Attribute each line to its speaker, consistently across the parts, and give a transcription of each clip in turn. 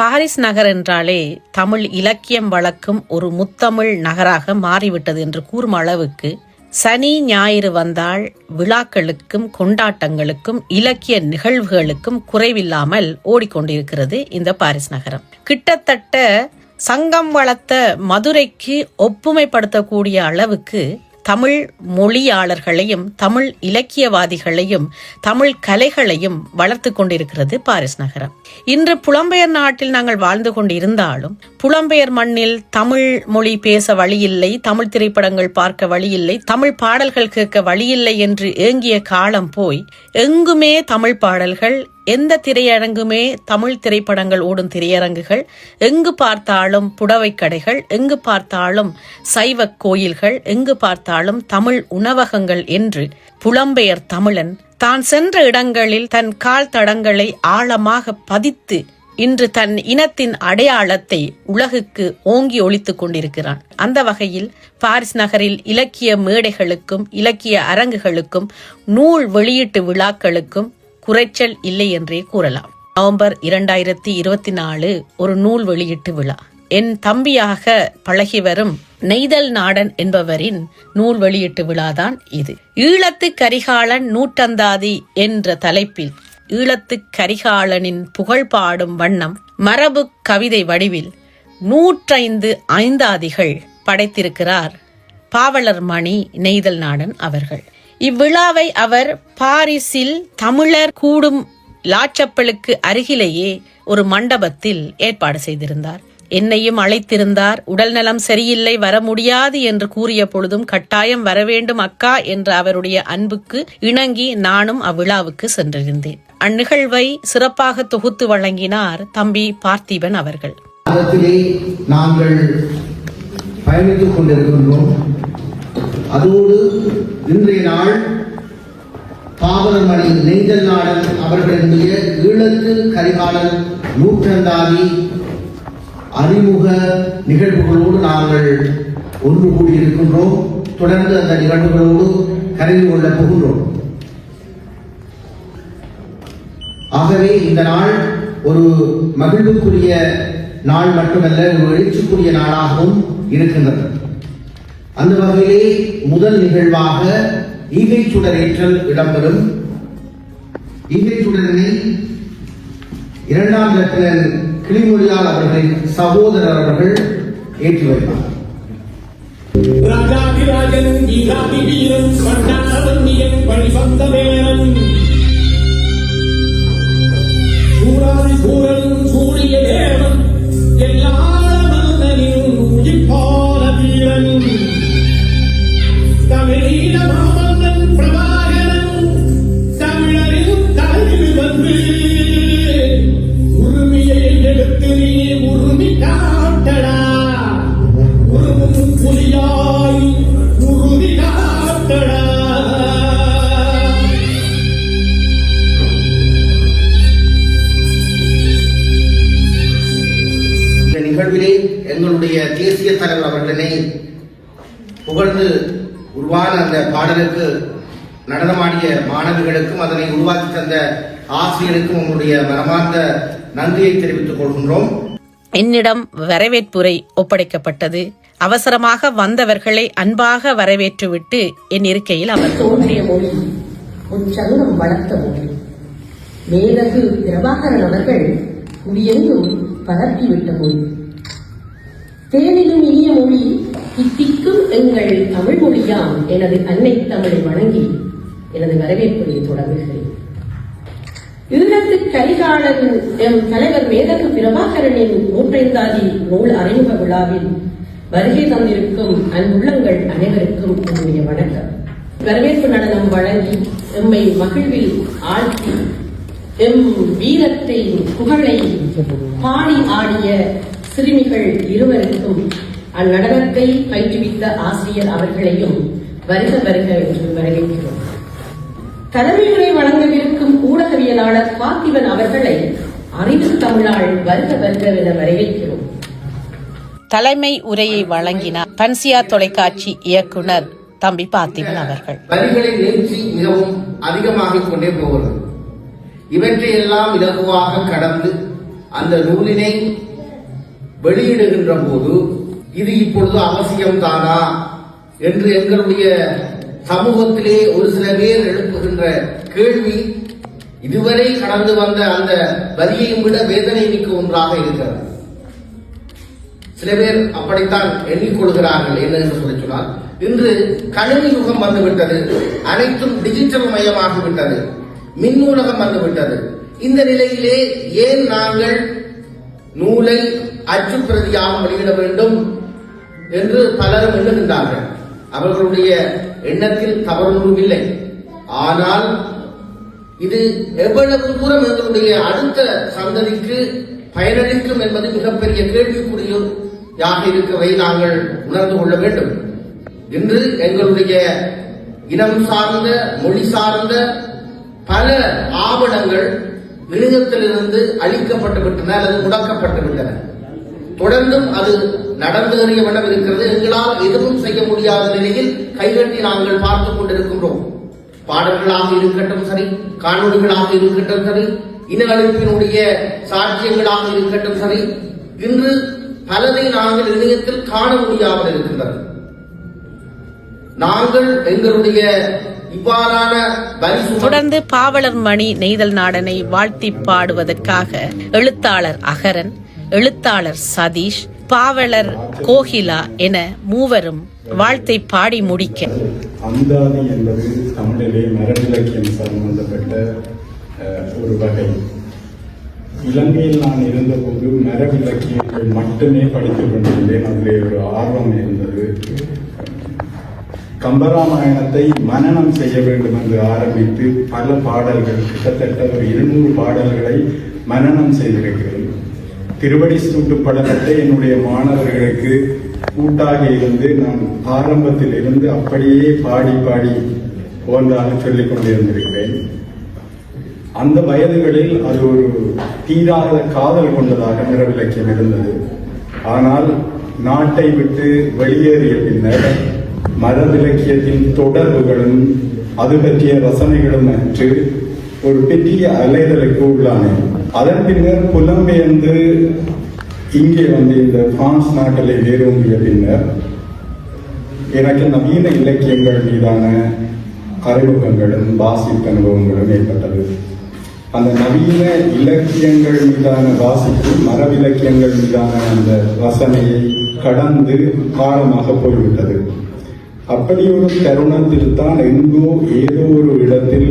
Speaker 1: Paris நகர் என்றாலே தமிழ் இலக்கியம் வளர்க்கும் ஒரு முத்தமிழ் நகராக மாறிவிட்டது என்று கூறும் அளவுக்கு சனி ஞாயிறு வந்தால் விழாக்களுக்கும் கொண்டாட்டங்களுக்கும் இலக்கிய நிகழ்வுகளுக்கும் குறைவில்லாமல் ஓடிக்கொண்டிருக்கிறது இந்த பாரிஸ் நகரம். கிட்டத்தட்ட சங்கம் வளர்த்த மதுரைக்கு ஒப்புமைப்படுத்தக்கூடிய அளவுக்கு தமிழ் மொழியாளர்களையும் தமிழ் இலக்கியவாதிகளையும் தமிழ் கலைகளையும் வளர்த்து கொண்டிருக்கிறது பாரிஸ் நகரம். இன்று புலம்பெயர் நாட்டில் நாங்கள் வாழ்ந்து கொண்டிருந்தாலும் புலம்பெயர் மண்ணில் தமிழ் மொழி பேச வழியில்லை தமிழ் திரைப்படங்கள் பார்க்க வழியில்லை தமிழ் பாடல்கள் கேட்க வழியில்லை என்று ஏங்கிய காலம் போய் எங்குமே தமிழ் பாடல்கள் எந்த திரையரங்குமே தமிழ் திரைப்படங்கள் ஓடும் திரையரங்குகள் எங்கு பார்த்தாலும் புடவை கடைகள் எங்கு பார்த்தாலும் சைவ கோயில்கள் எங்கு பார்த்தாலும் தமிழ் உணவகங்கள் என்று புலம்பெயர் தமிழன் தான் சென்ற இடங்களில் தன் கால் தடங்களை ஆழமாக பதித்து இன்று தன் இனத்தின் அடையாளத்தை உலகுக்கு ஓங்கி ஒழித்துக் கொண்டிருக்கிறான். அந்த வகையில் பாரிஸ் நகரில் இலக்கிய மேடைகளுக்கும் இலக்கிய அரங்குகளுக்கும் நூல் வெளியீட்டு விழாக்களுக்கும் குறைச்சல் இல்லை என்றே கூறலாம். நவம்பர் இரண்டாயிரத்தி இருபத்தி நாலு ஒரு நூல் வெளியீட்டு விழா. என் தம்பியாக பழகி வரும் நெய்தல் நாடன் என்பவரின் நூல் வெளியீட்டு விழாதான் இது. ஈழத்து கரிகாலன் நூற்றந்தாதி என்ற தலைப்பில் ஈழத்து கரிகாலனின் புகழ் பாடும் வண்ணம் மரபு கவிதை வடிவில் நூற்றைந்து ஐந்தாதிகள் படைத்திருக்கிறார் பாவலர் மணி நெய்தல் நாடன் அவர்கள். இவ்விழாவை அவர் பாரிஸில் தமிழர் கூடும் லாச்சப்பலுக்கு அருகிலேயே ஒரு மண்டபத்தில் ஏற்பாடு செய்திருந்தார். என்னையும் அழைத்திருந்தார். உடல் நலம் சரியில்லை வர முடியாது என்று கூறிய பொழுதும் கட்டாயம் வரவேண்டும் அக்கா என்ற அவருடைய அன்புக்கு இணங்கி நானும் அவ்விழாவுக்கு சென்றிருந்தேன். அந்நிகழ்வை சிறப்பாக தொகுத்து வழங்கினார் தம்பி பார்த்திபன் அவர்கள்.
Speaker 2: நாங்கள் பயணித்துக் கொண்டிருக்கின்றோம். அதோடு இன்றைய நாள் பாவலமணி நெய்தல் நாடன் அவர்களினுடைய ஈழத்து கரிகாலன் நூற்றந்தாதி அறிமுக நிகழ்வுகளோடு நாங்கள் ஒன்று கூடியிருக்கின்றோம். தொடர்ந்து அந்த நிகழ்வுகளோடு கருதி கொள்ளப் போகின்றோம். ஆகவே இந்த நாள் ஒரு மகிழ்வுக்குரிய நாள் மட்டுமல்ல ஒரு எழுச்சிக்குரிய நாளாகவும் இருக்கின்றது. அந்த வகையிலே முதல் நிகழ்வாக ஈகை சுடரேற்றல் இடம்பெறும். ஈகை சுடரினை இரண்டாம் லெப்டினன்ட் கிளிமொழியால் அவர்களின் சகோதரர் அவர்கள் ஏற்றி வைத்தார்
Speaker 3: ராஜாதிராஜன் வீராதி வீரன் வேலன்.
Speaker 2: நிகழ்விலே எங்களுடைய தேசிய தலைவர் அவர்களினை புகழ்ந்து உருவான அந்த பாடலுக்கு நடனமாடிய மாணவிகளுக்கும் அதனை உருவாக்கி தந்த ஆசிரியருக்கும் உங்களுடைய மனமார்ந்த நன்றியை தெரிவித்துக் கொள்கின்றோம்.
Speaker 1: என்னிடம் வரவேற்புரை ஒப்படைக்கப்பட்டது. அவசரமாக வந்தவர்களை அன்பாக வரவேற்றுவிட்டு என் இருக்கையில் அவர்
Speaker 4: தோன்றிய மொழி உச்சங்கம் வளர்த்த மொழி. மேதகு பிரபாகரன் அவர்கள் பரப்பிவிட்ட மொழி. தேனிலும் இனிய மொழி இத்திக்கும் எங்கள் தமிழ் மொழியாம் எனது அன்னை தமிழை வணங்கி எனது வரவேற்புரை தொடங்குகிறேன் ஈழத்து கரிகாலன் எம் தலைவர் மேதகு பிரபாகரனின் நூற்றைந்தாதி நூல் அறிமுக விழாவில் வருகை தந்திருக்கும் அன்புள்ளங்கள் அனைவருக்கும் என்னுடைய வணக்கம். வரவேற்பு நடனம் வழங்கி எம்மை மகிழ்வில் ஆழ்த்தி எம் வீரத்தை புகழை பாடி ஆடிய சிறுமிகள் இருவருக்கும் அந்நடனத்தை பயிற்றுவித்த ஆசிரியர் அவர்களையும் வருக வருக என்று வரவேற்கிறோம். தலைமையுரை வழங்கவிருக்கும் ஊடகவியலாளர் பார்த்திபன் அவர்களை அறிவு தமிழாள் வருக வருக என வரவேற்கிறோம்.
Speaker 1: தலைமை உரையை வழங்கினார் பன்சியா தொலைக்காட்சி இயக்குனர் தம்பி பார்த்திபன் அவர்கள்.
Speaker 2: வரிகளின் நீட்சி மிகவும் அதிகமாகிக் கொண்டே போகிறது. இவற்றையெல்லாம் இலகுவாக கடந்து அந்த நூலினை வெளியிடுகின்ற போது இது இப்பொழுது அவசியம் தானா என்று எங்களுடைய சமூகத்திலே ஒரு சில பேர் எழுப்புகின்ற கேள்வி இதுவரை கடந்து வந்த அந்த வரியையும் விட வேதனை மிக்க ஒன்றாக இருக்கிறது. சில பேர் அப்படித்தான் எண்ணிக்கொள்கிறார்கள் என்ன என்று சொல்லி சொன்னால் இன்று கணினி யுகம் வந்துவிட்டது அனைத்தும் டிஜிட்டல் மயமாகிவிட்டது மின்னூலகம் வந்துவிட்டது. இந்த நிலையிலே ஏன் நாங்கள் நூலை அச்சுப்பிரதியாக வெளியிட வேண்டும் என்று பலரும் எண்ணுகின்றார்கள். அவர்களுடைய எண்ணத்தில் தவறொன்றும் இல்லை. ஆனால் இது எவ்வளவு தூரம் எங்களுடைய அடுத்த சந்ததிக்கு பயனளிக்கும் என்பது மிகப்பெரிய கேள்விக்குறியாக இருக்கிறதை நாங்கள் உணர்ந்து கொள்ள வேண்டும். இன்று எங்களுடைய இனம் சார்ந்த மொழி சார்ந்த பல ஆவணங்கள் இணையத்திலிருந்து அழிக்கப்பட்டு விட்டன அல்லது முடக்கப்பட்டு விட்டன. தொடர்ந்தும் அது நடந்து வண்ணம் இருக்கிறது. எங்களால் எதுவும் செய்ய முடியாத நிலையில் கைகட்டி நாங்கள் பார்த்துக் கொண்டிருக்கின்றோம். பாடல்களாக இருக்கட்டும் சரி காணொலிகளாக இருக்கட்டும் சரி இன அழிப்பினுடைய சாட்சியங்களாக இருக்கட்டும் சரி இன்று பலதை நாங்கள் இணையத்தில் காண முடியாமல் இருக்கின்றது. நாங்கள் எங்களுடைய இவ்வாறான
Speaker 1: தொடர்ந்து பாவலர் மணி நெய்தல் நாடனை வாழ்த்தி பாடுவதற்காக எழுத்தாளர் அகரன் எழுத்தாளர் சதீஷ் பாவலர் கோகிலா என மூவரும் வாழ்த்தை பாடி முடிக்க.
Speaker 5: அந்தாதி என்பது தமிழிலே மரபிலக்கியம் சம்பந்தப்பட்ட ஒரு வகை. இலங்கையில் நான் இருந்தபோது மரபிலக்கியங்கள் மட்டுமே படித்துக் கொண்டிருந்தேன். அதிலே ஒரு ஆர்வம் இருந்தது. கம்பராமாயணத்தை மனநம் செய்ய வேண்டும் என்று ஆரம்பித்து பல பாடல்கள் கிட்டத்தட்ட ஒரு இருநூறு பாடல்களை மனநம் செய்திருக்கிறேன். திருவடி சூட்டு படலத்தை என்னுடைய மாணவர்களுக்கு கூட்டாக இருந்து நான் ஆரம்பத்தில் இருந்து அப்படியே பாடி பாடி போன்றாக சொல்லிக் கொண்டிருந்திருக்கிறேன். அந்த வயதுகளில் அது ஒரு தீராத காதல் கொண்டதாக நிறவிலக்கியம் இருந்தது. ஆனால் நாட்டை விட்டு வெளியேறிய பின்னர் மரவிலக்கியத்தின் தொடர்புகளும் அது பற்றிய ரசனைகளும் அற்று ஒரு பெரிய அலைதலுக்கு உள்ளானேன். அதன் பின்னர் புலம்பெயர்ந்து இங்கே வந்து இந்த பிரான்ஸ் நாட்டிலே வேரூங்கிய பின்னர் எனக்கு நவீன இலக்கியங்கள் மீதான அறிமுகங்களும் வாசிப்பு அனுபவங்களும் ஏற்பட்டது. அந்த நவீன இலக்கியங்கள் மீதான வாசிப்பு மரபிலக்கியங்கள் மீதான அந்த ரசனையை கடந்து காலமாக போய்விட்டது. அப்படி ஒரு தருணத்தில் தான் எங்கோ ஏதோ ஒரு இடத்தில்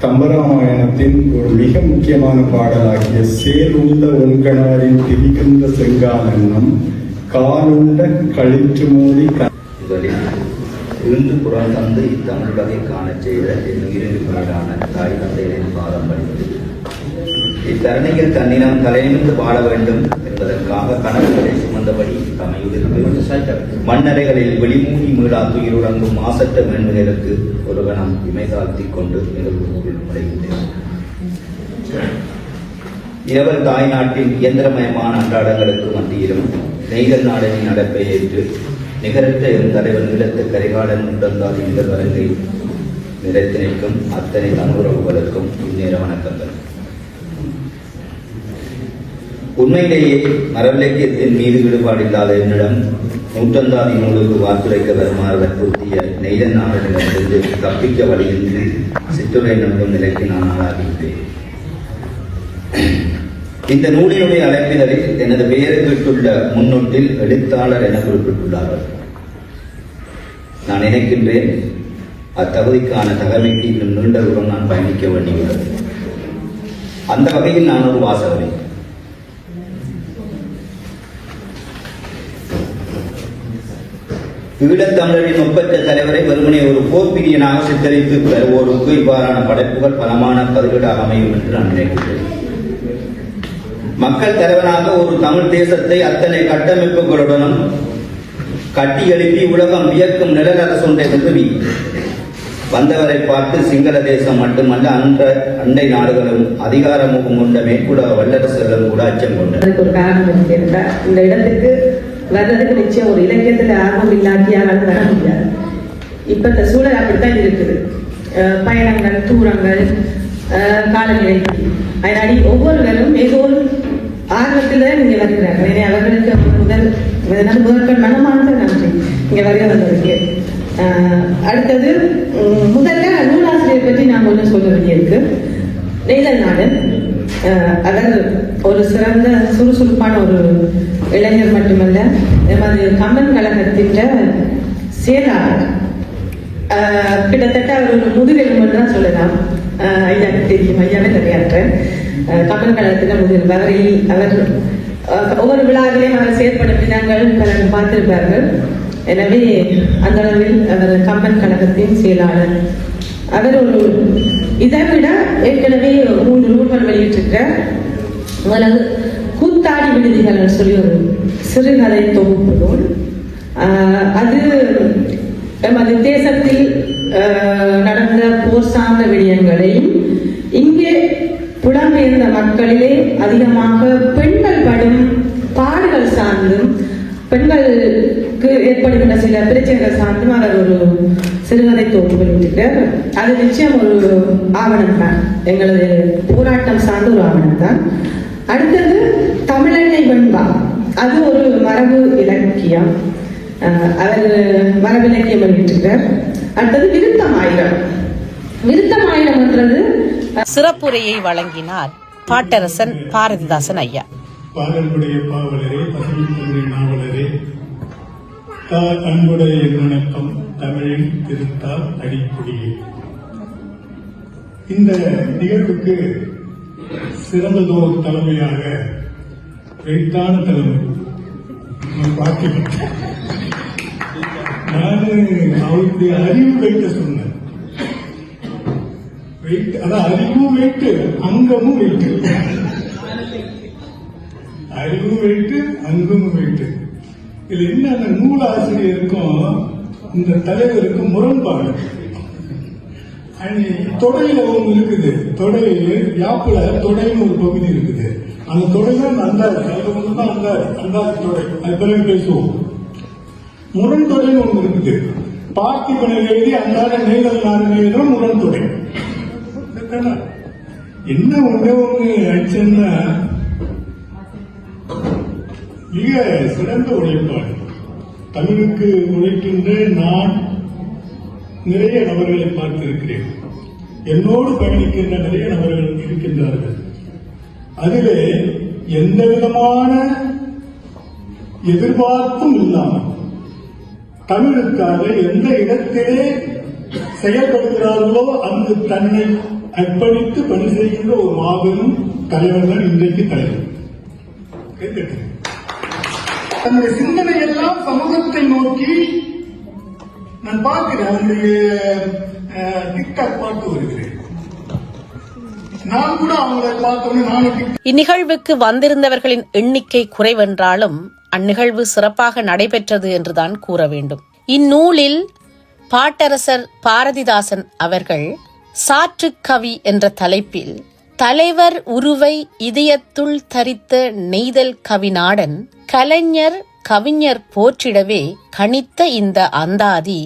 Speaker 5: கம்பராமாயணத்தின் ஒரு மிக முக்கியமான பாடலாகிய சேலுண்ட உங்களாரின் திரிகின்ற செங்காலன்னம் காலுண்ட கழிற்று மோதி
Speaker 6: முதலில் இருந்து புறம் தந்து இத்தமிழ் வகை காணச் செய்த என் உயிரின் மேலான தாய் தந்தைகளின் பாதம் பணிந்து இத்தரணியில் தன்னினம் தலைநிமிர்ந்து வாழ வேண்டும் என்பதற்காக கனவுகளை வந்தபடி தமையுதிர்ந்து மண்ணறைகளில் வெளிமூடி மீளா துயிருடங்கும் மாசற்ற மேன்மைகளுக்கு ஒருவனம் இமைதாழ்த்தி கொண்டு நிகழ்வு நுழைகின்றேன் இரவல் தாய் நாட்டின் இயந்திரமயமான அன்றாடங்களுக்கு மத்தியிலும் நெய்தல் நாடனின் நடப்பை ஏற்று நிகரற்ற என் தலைவன் நிலத்து கரிகாலன் உடந்தால் எங்கள் வரங்கை நிலைத்து நிற்கும் அத்தனை தமிழுறவுகளுக்கும் இந்நேர வணக்கங்கள். உண்மையிலேயே மரவிலக்கியத்தின் மீது ஈடுபாடு இல்லாத என்னிடம் நூற்றந்தாதி நூலுக்கு வாத்துரைக்க வருமாறு வற்புறுத்திய நெய்தன் நாடனிடமிருந்து தப்பிக்க வழியின்றி சிற்றுரை நம்பும் நிலைக்கு நான் ஆளாகின்றேன் இந்த நூலினுடைய அழைப்பிதழில் எனது பெயருக்கிட்டுள்ள முன்னொட்டில் எழுத்தாளர் என குறிப்பிட்டுள்ளார்கள். நான் நினைக்கின்றேன் அத்தகுதிக்கான தகவலுக்கு இன்னும் நீண்ட தூரம் நான் பயணிக்க வேண்டியுள்ளது. அந்த வகையில் நான் ஒரு வாசகனை ஈழத்தமிழரின் ஒப்பற்ற தலைவரை வெறுமனே ஒரு போப்பிரியனாக சித்தரித்து வருவோருக்கு இவ்வாறான படைப்புகள் பலமான பதிலீடாக அமையும் என்று நான் நினைக்கிறேன் மக்கள் தலைவனாக ஒரு தமிழ் தேசத்தை அத்தனை கட்டமைப்புகளுடனும் கட்டி எழுப்பி உலகம் வியக்கும் நிழலரசு ஒன்றை நிறுவி. வந்தவரை பார்த்து சிங்கள தேசம் மட்டுமல்ல அன்ற அண்டை நாடுகளும் அதிகாரமுகம் கொண்ட மேற்குலக வல்லரசுகளும் கூட அச்சம் கொண்டன.
Speaker 7: ஒரு காரணம் இந்த இடத்துக்கு வர்றதுக்கு நிச்சயம் ஒரு இலக்கியத்தில் ஆர்வம் இல்லாட்டியாலும் வர முடியாது. இப்போ இந்த சூழல் அப்படித்தான் இருக்குது. பயணங்கள் தூரங்கள் காலநிலை அதனாடி ஒவ்வொருவரும் ஏதோ ஆர்வத்தில் தான் நீங்கள் வருகிறார்கள். அவர்களுக்கு முதல் முதற்கள் மனமார்ந்த நன்றி. இங்கே வருக வந்ததுக்கு அடுத்தது முதல்ல நூலாசிரியர் பற்றி நான் ஒன்று சொல்ல வேண்டியிருக்கு. நெய்தல் நாடு. அவர் ஒரு சிறந்த சுறுசுறுப்பான ஒரு இளைஞர் மட்டுமல்ல எமது கம்பன் கழகத்தின் செயலாளர். கிட்டத்தட்ட அவர் ஒரு முதுகெலும்பு தான் சொல்லலாம். ஐயா ஐயாவுக்கு தெரியும் ஐயாவே கிடையாற்றேன் கம்பன் கழகத்தில் முதுகெலும்பு. அவரை அவர் ஒவ்வொரு விழாவிலையும் அவர் செயற்படும் விதங்கள் பலர் பார்த்திருப்பார்கள். எனவே அந்த அளவில் அவர் கம்பன் கழகத்தின் செயலாளர். அவர் ஒரு இதை விட ஏற்கனவே மூன்று நூல்கள் வெளியிட்டிருக்கிறார் முதலாவது கூத்தாடி விடுதிகள் சொல்லி ஒரு சிறுகதை தொகுப்பு நூல் அது எமது தேசத்தில் நடந்த போர் சார்ந்த விடயங்களையும் இங்கே புலம்பெயர்ந்த மக்களிலே அதிகமாக பெண்கள் படும் பாடுகள் சார்ந்தும் பெண்களுக்கு ஏற்படுகின்ற சில பிரச்சனைகள் சார்ந்தும் அவர் ஒரு சிறுகதை தொகுப்பு வெளியிட்டிருக்கார் அது நிச்சயம் ஒரு ஆவணம் தான் எங்களது போராட்டம் சார்ந்த ஒரு ஆவணம் தான் அடுத்தது தமிழெண்ணை வெண்பா. அது ஒரு மரபு இலக்கியம். அவர் மரபு இலக்கியம் வெளியிட்டிருக்கிறார். அடுத்தது விருத்தமாயிரம் விருத்தமாயிரம்ன்றது
Speaker 1: சிறப்புரையை வழங்கினார் பாட்டரசன் பாரதிதாசன் ஐயா.
Speaker 8: பாடலுடைய பாவலரே பசுமைத்தமிழ் நாவலரே அன்புடைய வணக்கம் தமிழின் திருத்தால் அடிப்பொடியே. இந்த நிகழ்வுக்கு சிறந்ததோர் தலைமையாக வெயிட்டான தலைமை. நான் நான் அவருடைய அறிவு வைக்க சொன்னேன். வெயிட் அதான் அறிவும் வெயிட்டு அங்கமும் வெயிட்டு அறிவும் வெயிட்டு அங்கமும் வெயிட்டு இதுல என்ன அந்த நூலாசிரியருக்கும் இந்த தலைவருக்கும் முரண்பாடு. தொடையில ஒன்று இருக்குது. தொடை யாப்புல தொடைன்னு ஒரு பகுதி இருக்குது. அந்த தொடைதான் அந்தாது அது ஒன்று தான் அந்தாது அந்தாது தொடை. அது பிறகு பேசுவோம். முரண் தொடைன்னு ஒன்று இருக்குது. பார்த்திபனை எழுதி அந்தாத நேரல் நாடு எழுதும் முரண் தொடை. என்ன ஒன்றே ஒன்று ஆச்சுன்னா மிக சிறந்த உழைப்பாடு தமிழுக்கு உழைக்கின்ற நான் நிறைய நபர்களை பார்த்திருக்கிறேன். என்னோடு பயணிக்கின்ற நிறைய நபர்கள் இருக்கின்றார்கள். அதிலே எந்த விதமான எதிர்பார்ப்பும் இல்லாமல் தமிழுக்காக எந்த இடத்திலே செயல்படுகிறார்களோ அங்கு தன்னை அர்ப்பணித்து பணி செய்கின்ற ஒரு மாபெரும் தலைவர் தான் இன்றைக்கு தலைவர். தன்னுடைய சிந்தனை எல்லாம் சமூகத்தை நோக்கி நான் பார்க்கிறேன் அவருடைய டிக்டாக் பார்த்து வருகிறேன்.
Speaker 1: இந்நிகழ்வுக்கு வந்திருந்தவர்களின் எண்ணிக்கை குறைவென்றாலும் அந்நிகழ்வு சிறப்பாக நடைபெற்றது என்றுதான் கூற வேண்டும். இந்நூலில் பாட்டரசர் பாரதிதாசன் அவர்கள் சாற்றுக்கவி என்ற தலைப்பில் தலைவர் உருவை இதயத்துள் தரித்த நெய்தல் கவிநாடன் கலைஞர் கவிஞர் போற்றிடவே கணித்த இந்த அந்தாதி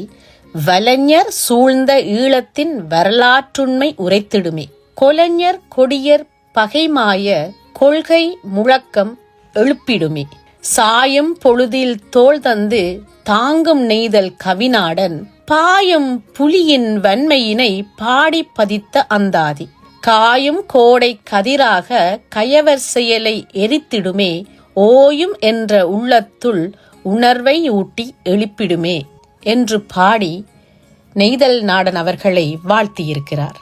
Speaker 1: வலைஞர் சூழ்ந்த ஈழத்தின் வரலாற்றுண்மை உரைத்திடுமே. கொலைஞர் கொடியர் பகைமாய கொள்கை முழக்கம் எழுப்பிடுமே. சாயம் பொழுதில் தோல் தந்து தாங்கும் நெய்தல் கவிநாடன் பாயும் புலியின் வன்மையினை பாடி பதித்த அந்தாதி. காயும் கோடை கதிராக கயவர் செயலை எரித்திடுமே. ஓயும் என்ற உள்ளத்துள் உணர்வை ஊட்டி எழுப்பிடுமே என்று பாடி நெய்தல் நாடன் அவர்களை வாழ்த்தியிருக்கிறார்.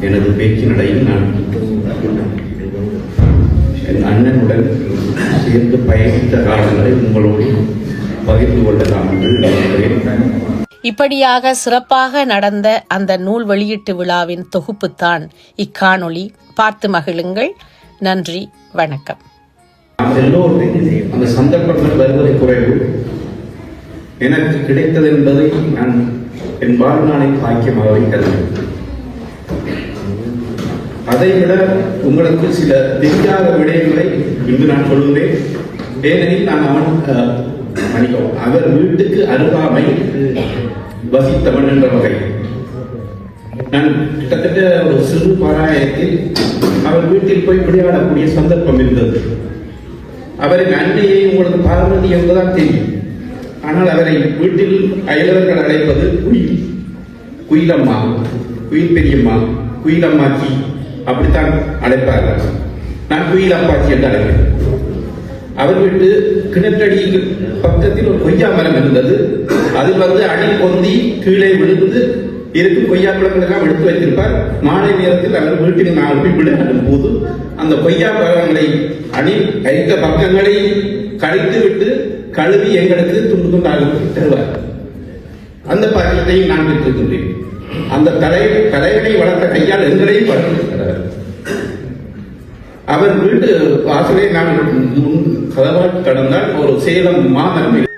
Speaker 9: எனது பேச்சினடையில் நான் என் அண்ணனுடன் சேர்ந்து பயணித்த காலங்களை உங்களோடு பகிர்ந்து கொள்ளலாம் என்று நினைக்கிறேன்
Speaker 1: இப்படியாக சிறப்பாக நடந்த அந்த நூல் வெளியீட்டு விழாவின் தொகுப்புத்தான் இக்காணொளி. பார்த்து மகிழுங்கள். நன்றி வணக்கம்.
Speaker 9: அந்த சந்தர்ப்பங்கள் வருவதை குறைவு. எனக்கு கிடைத்தது என்பதை நான் என் வாழ்நாளை பாக்கியமாக கருதுகிறேன் அதை விட உங்களுக்கு சில தெரியாத விடயங்களை இன்று நான் சொல்லுவேன். ஏனெனில் நான் அவன் மன்னிக்கவும் அவர் வீட்டுக்கு அருகாமை வசித்தவன் என்ற வகை. நான் கிட்டத்தட்ட ஒரு சிறு பாராயத்தில் அவர் வீட்டில் போய் விளையாடக்கூடிய சந்தர்ப்பம் இருந்தது. அவரின் அன்னையை உங்களுக்கு பார்வதி என்பதுதான் தெரியும். ஆனால் அவரை வீட்டில் அயலவர்கள் அழைப்பது குயில். குயிலம்மா குயில் பெரியம்மா குயிலம்மாச்சி அப்படித்தான் அழைப்பார்கள். நான் குயில் அப்பாச்சி என்று அழைப்பேன். அவர் வீட்டு கிணற்றடி பக்கத்தில் ஒரு கொய்யா மரம் இருந்தது. அதில் வந்து அடி பொந்தி கீழே விழுந்து இருக்கும் கொய்யா பழங்கள் எல்லாம் எடுத்து வைத்திருப்பார். மாலை நேரத்தில் அவர் வீட்டில் நான் போய் விளையாடும் போது அந்த கொய்யா பழங்களை அணி ஐக்க பக்கங்களை கழித்து விட்டு கழுவி எங்களுக்கு துண்டு துண்டாக தருவார். அந்த பாக்கியத்தையும் நான் பெற்றிருக்கின்றேன். அந்த தலை தலைவனை வளர்த்த கையால் எங்களையும் வளர்த்திருக்கிறார் அவர் வீட்டு வாசலை நான் முன் கடந்தால் ஒரு சேலம் மாமரம்